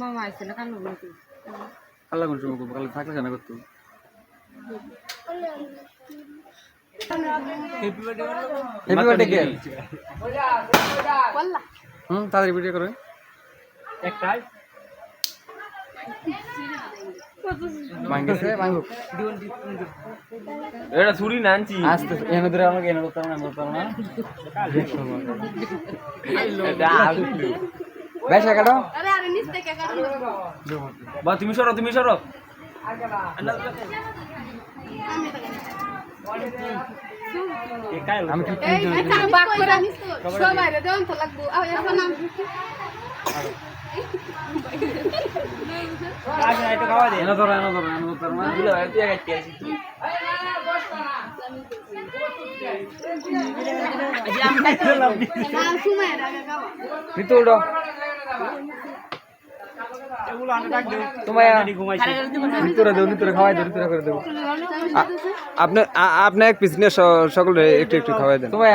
মামা আইছে না কান্না নাকি কাল্লা কোন সময় করব থাকলে কেন করতো হ্যাপি বার্থডে কে হুম তাড়াতাড়ি ভিডিও করে। একটাই। ভাঙ্গেছে ভাঙ্গুক। এটা ছুরি না আনছি। আস্তে এনে ধরে আমাকে এনে করতাম না করতাম। বেশ কাটো আরে আরে নিচ থেকে কাটুন বা তুমি সরো তুমি সরো। আমি নাম? এনে ধরো এনে ধরো না দিলে তুই। একাই খেয়েছিস তুই। নাম সুমাই আপনি এক পিস নিয়ে সকলে একটু একটু খাওয়াই দেন। তোমায়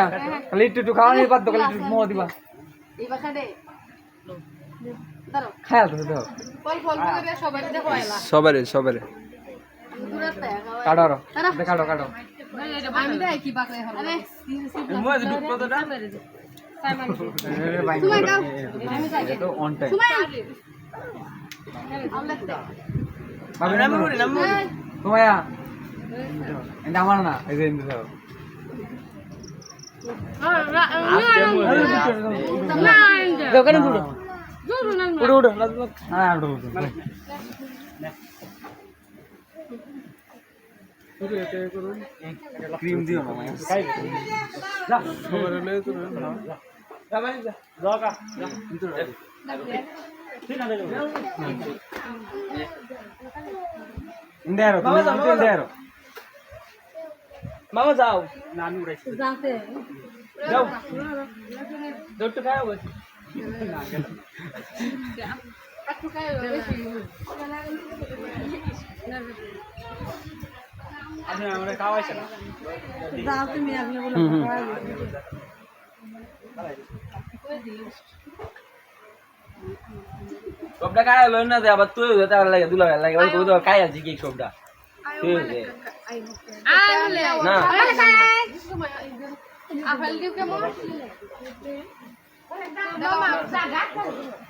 খালি একটু একটু খাওয়া নিয়ে বাদ দাও একটু মোহ দিবা। খায়াল তো দাও ফল ফল করে সবাই দেখো সবারে সবারে। কাটো কাটো কাটো। আমি দেখ কি বাক হলো আরে মুয়ে যে ঢুকলো তো না। সুমাই গাও আমি যাই তো অন টাইম সুমাই আমলেতে ভাবি নাম তোমায় এটা আমার না এই যে ইন্দু দাও দোকানে পুরো উড়ো উড়ো হ্যাঁ উড়ো উড়ো ক্রিম দিও না ইন্ডিয়ারো তুমি ইন্ডিয়ারো মামা যাও না আমি উড়াইছি যাও দৌড়তে খাওয়া বলছি আপনি বলে সবটা খায় লই না দে আবার তুই যেতে আর লাগে দুলা লাগে ওই কই তো খায় আছে কি সবটা তুই দে আইলে না আপেল দিও কেমন মামা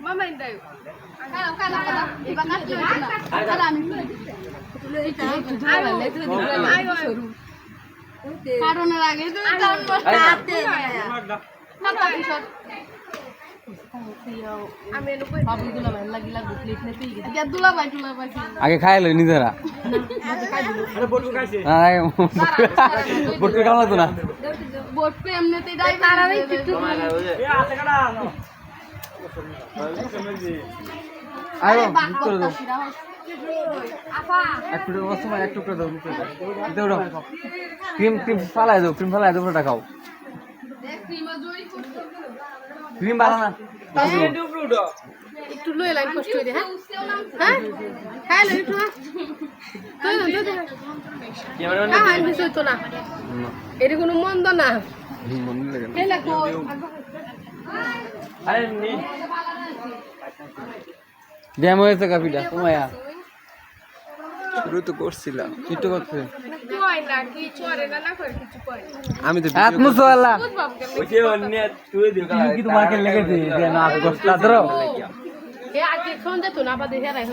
মামা ইন্দাই কালা কালা কালা এবার কাটতে না আর আমি এটা আইও আইও কারণের আগে তো কারণ বসতে না তারপর আমি এনে কই বাবু দুলা ভাই লাগি লাগু প্লেট নে পেয়ে গেছে ইয়া দুলা ভাই দুলা ভাই আগে খাই খাইলো নিজেরা। বটকে কেমন লাগতো না? এমনিতেই বাক দাও। এক টুকরো এক টুকরো ক্রিম ক্রিম ফালাই দাও ক্রিম ফালাই দাও পুরোটা খাও। ক্রিমা বাড়া না। একটু লই লাইন কষ্ট হই হ্যাঁ? হ্যাঁ? হ্যাঁ লই একটু হ্যাঁ। তুই না তুই কি মানে হ্যাঁ হ্যাঁ বিষয় তো না। এটা কোনো মন্দ না। মনে লাগে না। আরে নি। ব্যায়াম হয়েছে কাপিটা তোমায়া শুরু তো করছিলাম। একটু করছে? কই না কি চরে না না করে কিছু কই আমি তো আত্মসোয়ালা বুঝবাম কেন ওই যে অন্য তুই দিও কি তোমাকে লেগেছে যে না কষ্ট ধরো। এ আজকে ফোন দে তো না বাদে হেরাই